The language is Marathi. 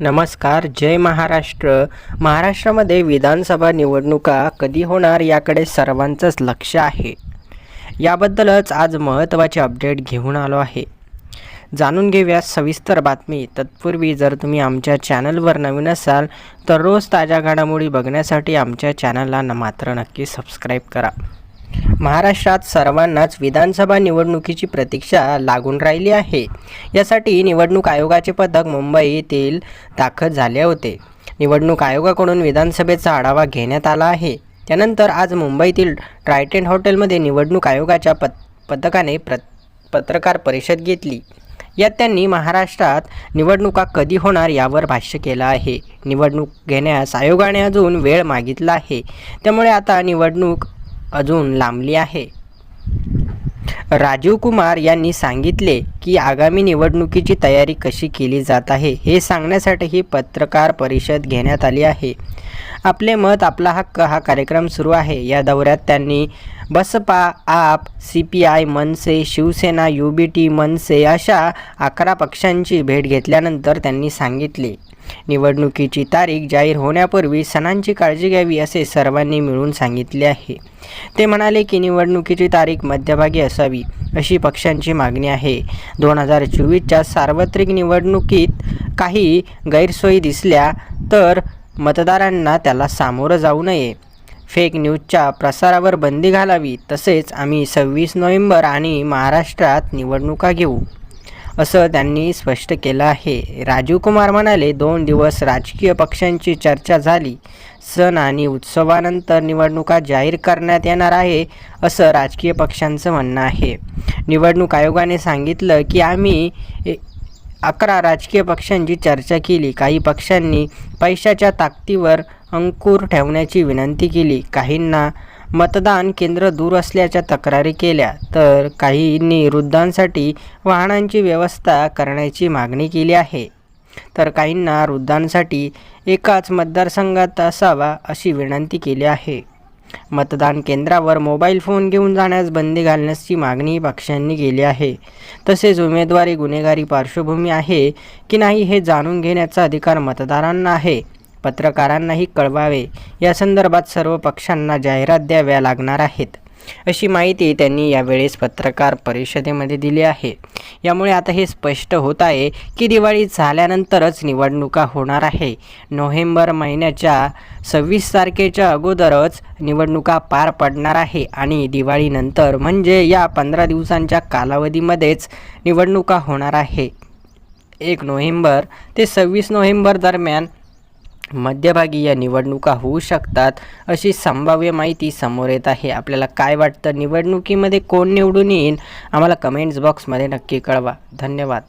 नमस्कार जय महाराष्ट्र. महाराष्ट्रामध्ये विधानसभा निवडणुका कधी होणार याकडे सर्वांचंच लक्ष आहे. याबद्दलच आज महत्त्वाचे अपडेट घेऊन आलो आहे. जाणून घेऊया सविस्तर बातमी. तत्पूर्वी जर तुम्ही आमच्या चॅनलवर नवीन असाल तर रोज ताज्या घडामोडी बघण्यासाठी आमच्या चॅनलला मात्र नक्की सबस्क्राईब करा. महाराष्ट्रात सर्वांनाच विधानसभा निवडणुकीची प्रतीक्षा लागून राहिली आहे. यासाठी निवडणूक आयोगाचे पथक मुंबई येथील दाखल झाले होते. निवडणूक आयोगाकडून विधानसभेचा आढावा घेण्यात आला आहे. त्यानंतर आज मुंबईतील ट्रायटेंट हॉटेलमध्ये निवडणूक आयोगाच्या पत पथकाने प्र पत्रकार परिषद घेतली. यात त्यांनी महाराष्ट्रात निवडणुका कधी होणार यावर भाष्य केलं आहे. निवडणूक घेण्यास आयोगाने अजून वेळ मागितला आहे. त्यामुळे आता निवडणूक अजून लांबली आहे. राजीव कुमार यांनी सांगितले की आगामी निवडणुकीची तयारी कशी केली जात आहे हे सांगण्यासाठी ही पत्रकार परिषद घेण्यात आली आहे. आपले मत आपला हक्क हा कार्यक्रम सुरू आहे. या दौऱ्यात त्यांनी Baspa AAP C P I Manase Shivsena U B T Manase अशा अकरा पक्षांची भेट घेतल्यानंतर त्यांनी सांगितले. निवडणुकीची तारीख जाहीर होण्यापूर्वी सणांची काळजी घ्यावी असे सर्वांनी मिळून सांगितले आहे. ते म्हणाले की निवडणुकीची तारीख मध्यभागी असावी अशी पक्षांची मागणी आहे. दोन हजार चोवीसच्या सार्वत्रिक निवडणुकीत काही गैरसोयी दिसल्या तर मतदारांना त्याला सामोरं जाऊ नये. फेक न्यूजच्या प्रसारावर बंदी घालावी तसेच आम्ही सव्वीस नोव्हेंबर आणि महाराष्ट्रात निवडणुका घेऊ असं त्यांनी स्पष्ट केलं आहे. राजीव कुमार म्हणाले दोन दिवस राजकीय पक्षांची चर्चा झाली. सण आणि उत्सवानंतर निवडणुका जाहीर करण्यात येणार आहे असं राजकीय पक्षांचं म्हणणं आहे. निवडणूक आयोगाने सांगितलं की आम्ही अकरा राजकीय पक्षांची चर्चा केली. काही पक्षांनी पैशाच्या ताकदीवर अंकुर ठेवण्याची विनंती केली. काहींना मतदान केंद्र दूर असल्याच्या तक्रारी केल्या तर काहींनी वृद्धांसाठी वाहनांची व्यवस्था करण्याची मागणी केली आहे. तर काहींना वृद्धांसाठी एकाच मतदारसंघात असावा अशी विनंती केली आहे. मतदान केंद्रावर मोबाईल फोन घेऊन जाण्यास बंदी घालण्याची मागणी पक्षांनी केली आहे. तसेच उमेदवारी गुन्हेगारी पार्श्वभूमी आहे की नाही हे जाणून घेण्याचा अधिकार मतदारांना आहे. पत्रकारांनाही कळवावे. या संदर्भात सर्व पक्षांना जाहिरात द्याव्या लागणार आहेत. अशी माहिती त्यांनी यावेळेस पत्रकार परिषदेमध्ये दिली आहे. यामुळे आता हे स्पष्ट होत आहे की दिवाळी झाल्यानंतरच निवडणुका होणार आहे. नोव्हेंबर महिन्याच्या सव्वीस तारखेच्या अगोदरच निवडणुका पार पडणार आहे आणि दिवाळीनंतर म्हणजे या पंधरा दिवसांच्या कालावधीमध्येच निवडणुका होणार आहे. एक नोव्हेंबर ते सव्वीस नोव्हेंबर दरम्यान मध्यभागी या निवडणुका होऊ शकतात अशी संभाव्य माहिती समोर येत आहे. आपल्याला काय वाटतं? निवडणुकीमध्ये कोण निवडून येईल? आम्हाला कमेंट्स बॉक्समध्ये नक्की कळवा. धन्यवाद.